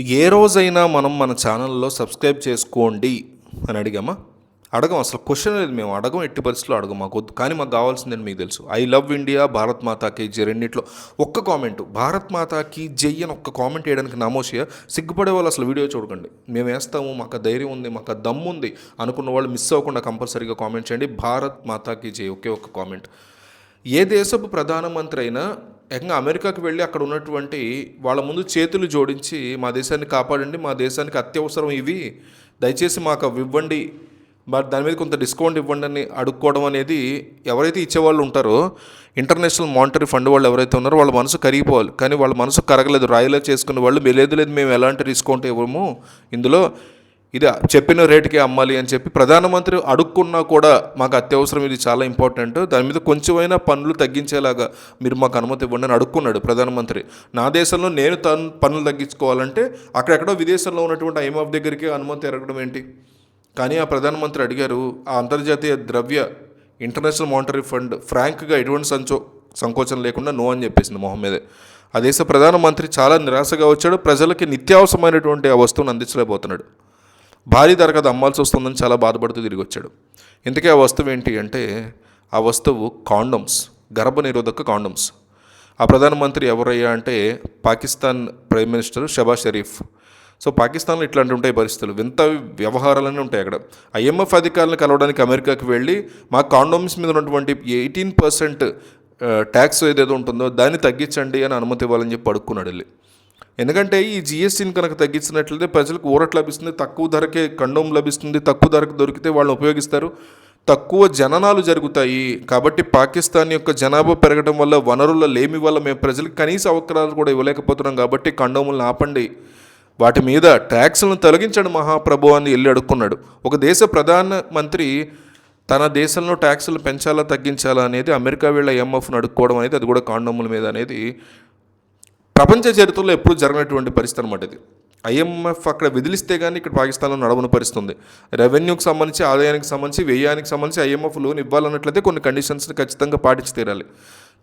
ఏ రోజైనా మనం మన ఛానల్లో సబ్స్క్రైబ్ చేసుకోండి అని అడిగామా? అడగం అసలు క్వశ్చన్ లేదు మేము. అడగం ఎట్టి పరిస్థితుల్లో అడగం మాకు వద్దు. కానీ మాకు కావాల్సిందని మీకు తెలుసు. ఐ లవ్ ఇండియా భారత్ మాతాకి జై రెండింటిలో ఒక్క కామెంట్. భారత్ మాతాకి జై అని ఒక్క కామెంట్ వేయడానికి నామోషియా. సిగ్గుపడే వాళ్ళు అసలు వీడియో చూడకండి. మేము వేస్తాము మాకు ధైర్యం ఉంది మాకు దమ్ము ఉంది అనుకున్న వాళ్ళు మిస్ అవ్వకుండా కంపల్సరీగా కామెంట్ చేయండి. భారత్ మాతాకి జై ఒకే ఒక్క కామెంట్. ఏ దేశపు ప్రధానమంత్రి అయినా ఏకంగా అమెరికాకు వెళ్ళి అక్కడ ఉన్నటువంటి వాళ్ళ ముందు చేతులు జోడించి మా దేశాన్ని కాపాడండి మా దేశానికి అత్యవసరం ఇవి. దయచేసి మాకు అవి ఇవ్వండి. మరి దాని మీద కొంత డిస్కౌంట్ ఇవ్వండి అని అడుక్కోవడం అనేది ఎవరైతే ఇచ్చేవాళ్ళు ఉంటారో ఇంటర్నేషనల్ మానిటరీ ఫండ్ వాళ్ళు ఎవరైతే ఉన్నారో వాళ్ళ మనసు కరిగిపోవాలి. కానీ వాళ్ళ మనసు కరగలేదు రాయిలా చేసుకునే వాళ్ళు "మీ లేదు లేదు మేము ఎలాంటి డిస్కౌంట్ ఇవ్వము. ఇందులో ఇది చెప్పిన రేటుకే అమ్మాలి అని చెప్పి ప్రధానమంత్రి అడుక్కున్నా కూడా మాకు అత్యవసరం ఇది చాలా ఇంపార్టెంట్. దాని మీద కొంచెమైనా పనులు తగ్గించేలాగా మీరు మాకు అనుమతి ఇవ్వండి అని అడుక్కున్నాడు ప్రధానమంత్రి. నా దేశంలో నేను తన్ పన్నులు తగ్గించుకోవాలంటే అక్కడెక్కడో విదేశంలో ఉన్నటువంటి ఐఎంఎఫ్ దగ్గరికి అనుమతి ఎరగడం ఏంటి? కానీ ఆ ప్రధానమంత్రి అడిగారు ఆ అంతర్జాతీయ ద్రవ్య ఇంటర్నేషనల్ మానిటరీ ఫండ్ ఫ్రాంక్గా ఎటువంటి సంచో సంకోచం లేకుండా నో అని చెప్పేసింది మొహం మీదే. ఆ దేశ ప్రధానమంత్రి చాలా నిరాశగా వచ్చాడు ప్రజలకి నిత్యావసరమైనటువంటి ఆ వస్తువును అందించలేకపోతున్నాడు. భారీ ధరకు అది అమ్మాల్సి వస్తుందని చాలా బాధపడుతూ తిరిగి వచ్చాడు. ఇంతకీ ఆ వస్తువు ఏంటి అంటే ఆ వస్తువు కాండమ్స్ గర్భ నిరోధక కాండమ్స్. ఆ ప్రధానమంత్రి ఎవరయ్యా అంటే Pakistan prime minister Shehbaz Sharif. So పాకిస్తాన్లో ఇట్లాంటి ఉంటాయి పరిస్థితులు. వింత వ్యవహారాలన్నీ ఉంటాయి అక్కడ. ఐఎంఎఫ్ అధికారులను కలవడానికి అమెరికాకి వెళ్ళి మా కాండోమ్స్ మీద ఉన్నటువంటి ఎయిటీన్ పర్సెంట్ ట్యాక్స్ ఏదేదో ఉంటుందో దాన్ని తగ్గించండి అని అనుమతి ఇవ్వాలని చెప్పి అడుక్కున్నాడు వెళ్ళి. ఎందుకంటే ఈ జిఎస్టీని కనుక తగ్గించినట్లయితే ప్రజలకు ఊరట్ లభిస్తుంది తక్కువ ధరకే కండోమ్ లభిస్తుంది తక్కువ ధరకు దొరికితే వాళ్ళు ఉపయోగిస్తారు. తక్కువ జననాలు జరుగుతాయి. కాబట్టి పాకిస్తాన్ యొక్క జనాభా పెరగడం వల్ల వనరుల లేమి వల్ల మేము ప్రజలకు కనీస అవకరాలు కూడా ఇవ్వలేకపోతున్నాం కాబట్టి కండోములను ఆపండి. వాటి మీద ట్యాక్స్లను తొలగించండి మహాప్రభు అని వెళ్ళి అడుక్కున్నాడు. ఒక దేశ ప్రధానమంత్రి తన దేశంలో ట్యాక్సులు పెంచాలా తగ్గించాలా అనేది అమెరికా వీళ్ళ ఎంఎఫ్ను అడుక్కోవడం అనేది అది కూడా కాండోముల మీద అనేది ప్రపంచ చరిత్రలో ఎప్పుడు జరగనటువంటి పరిస్థితి అనమాట ఇది. ఐఎంఎఫ్ అక్కడ విధిలిస్తే కానీ ఇక్కడ పాకిస్తాన్లో నడవని పరిస్థితుంది. రెవెన్యూకి సంబంధించి ఆదాయానికి సంబంధించి వ్యయానికి సంబంధించి ఐఎంఎఫ్ లోన్ ఇవ్వాలన్నట్లయితే కొన్ని కండిషన్స్ని ఖచ్చితంగా పాటించి తీరాలి.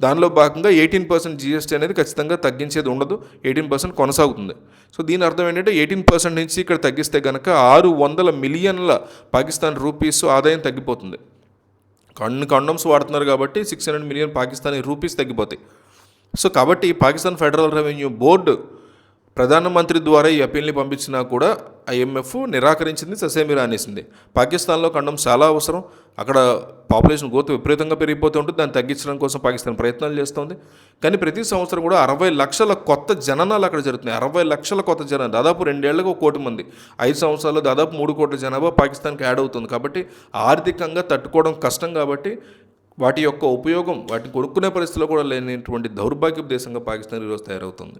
దానిలో భాగంగా ఎయిటీన్ పర్సెంట్ జీఎస్టీ అనేది ఖచ్చితంగా తగ్గించేది ఉండదు. ఎయిటీన్ పర్సెంట్ కొనసాగుతుంది. సో దీని అర్థం ఏంటంటే ఎయిటీన్ పర్సెంట్ నుంచి ఇక్కడ తగ్గిస్తే కనుక ఆరు వందల మిలియన్ల పాకిస్తాన్ రూపీస్ ఆదాయం తగ్గిపోతుంది. కొన్ని కండమ్స్ వాడుతున్నారు కాబట్టి six hundred million Pakistani rupees తగ్గిపోతాయి. సో కాబట్టి పాకిస్తాన్ ఫెడరల్ రెవెన్యూ బోర్డు ప్రధానమంత్రి ద్వారా ఈ అప్పీల్ని పంపించినా కూడా ఐఎంఎఫ్ నిరాకరించింది ససేమిరా అనేసింది పాకిస్తాన్లో ఖండం చాలా అవసరం. అక్కడ పాపులేషన్ గ్రోత్ విపరీతంగా పెరిగిపోతూ ఉంటుంది. దాన్ని తగ్గించడం కోసం పాకిస్తాన్ ప్రయత్నాలు చేస్తుంది. కానీ ప్రతి సంవత్సరం కూడా అరవై లక్షల కొత్త జననాలు అక్కడ జరుగుతున్నాయి. అరవై లక్షల కొత్త జనాలు దాదాపు రెండేళ్ళకు ఒక కోటి మంది. ఐదు సంవత్సరాల్లో దాదాపు మూడు కోట్ల జనాభా పాకిస్తాన్కి యాడ్ అవుతుంది. కాబట్టి ఆర్థికంగా తట్టుకోవడం కష్టం కాబట్టి వాటి యొక్క ఉపయోగం వాటిని కొనుక్కునే పరిస్థితిలో కూడా లేనిటువంటి దౌర్భాగ్య దేశంగా పాకిస్తాన్ ఈరోజు తయారవుతుంది.